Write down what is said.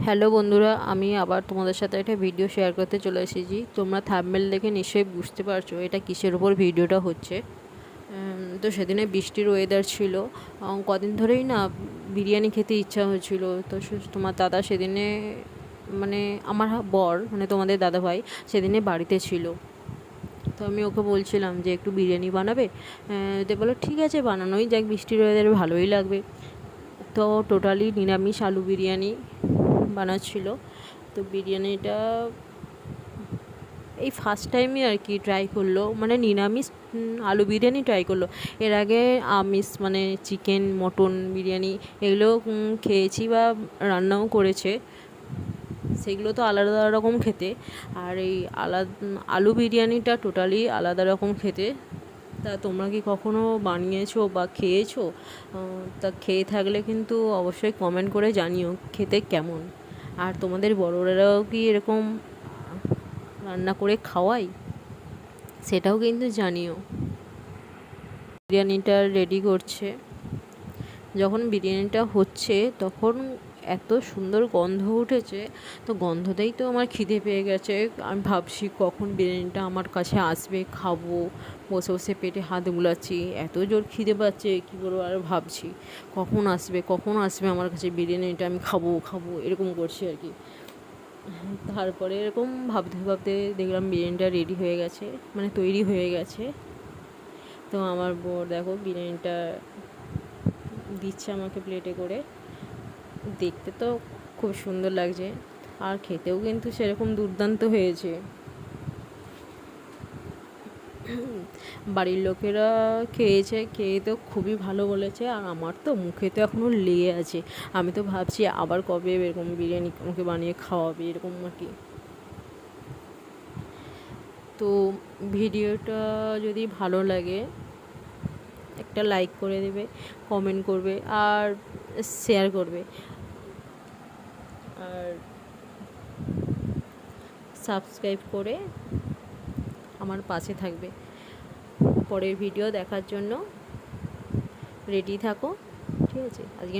Hello বন্ধুরা, আমি আবার তোমাদের সাথে একটা ভিডিও শেয়ার করতে চলে এসেছি। তোমরা থাম্বনেল দেখে নিশ্চয়ই বুঝতে পারছ এটা কিসের উপর ভিডিওটা হচ্ছে। তো সেদিনে বৃষ্টির ওয়েদার ছিল। কদিন ধরেই না বিরিয়ানি খেতে ইচ্ছা হয়েছিল। তো তোমার দাদা সেদিনে মানে আমার বর মানে তোমাদের দাদা ভাই সেদিনে বাড়িতে ছিল। তো আমি ওকে বলছিলাম যে একটু বিরিয়ানি বানাবে। তো বলো ঠিক আছে, বানানোই যাক, বৃষ্টির ওয়েদারে ভালোই লাগবে। তো টোটালি নিরামিষ আলু বিরিয়ানি। বানাচ্ছিল। তো বিরিয়ানিটা এই ফার্স্ট টাইমই আর কি ট্রাই করল। মানে নিরামিষ আলু বিরিয়ানি ট্রাই করল। এর আগে আমিষ মানে চিকেন মটন বিরিয়ানি এগুলো খেয়েছি বা রান্নাও করেছে। সেগুলো তো আলাদা রকম খেতে। আর এই আলাদা, আলু বিরিয়ানিটা টোটালি আলাদা রকম খেতে। তা তোমরা কি কখনো বানিয়েছো বা খেয়েছো? তা খেয়ে থাকলে কিন্তু অবশ্যই কমেন্ট করে জানিও, খেতে কেমন? আর তোমাদের বড়োরাও কি এরকম রান্না করে খাওয়াই সেটাও কিন্তু জানিও। বিরিয়ানিটা রেডি করছে। যখন বিরিয়ানিটা হচ্ছে তখন এত সুন্দর গন্ধ উঠেছে, তো গন্ধতেই তো আমার খিদে পেয়ে গেছে। আমি ভাবছি কখন বিরিয়ানিটা আমার কাছে আসবে, খাব, বসে বসে পেটে হাত বুলাচ্ছি এত জোর খিদে পাচ্ছে, কী করব আর ভাবছি। কখন আসবে কখন আসবে আমার কাছে বিরিয়ানিটা, আমি খাব খাব, এরকম করছি আর কি। তারপরে এরকম ভাবতে ভাবতে দেখলাম বিরিয়ানিটা রেডি হয়ে গেছে মানে তৈরি হয়ে গেছে। তো আমার বর দেখো বিরিয়ানিটা দিচ্ছে আমাকে প্লেটে করে। দেখতে তো খুব সুন্দর লাগছে। আর খেতেও কিন্তু সেরকম দুর্দান্ত হয়েছে। বাড়ির লোকেরা খেয়েছে, খেয়ে তো খুবই ভালো বলেছে। আর আমার তো মুখে তো এখনও লেগে আছে। আমি তো ভাবছি আবার কবে এরকম বিরিয়ানি আমাকে বানিয়ে খাওয়াবে এরকম আর কি। তো ভিডিওটা যদি ভালো লাগে একটা লাইক করে দেবে কমেন্ট করবে আর শেয়ার করবে। আর সাবস্ক্রাইব করে আমার পাশে থাকবে। পরের ভিডিও দেখার জন্য রেডি থাকো, ঠিক আছে? আজকে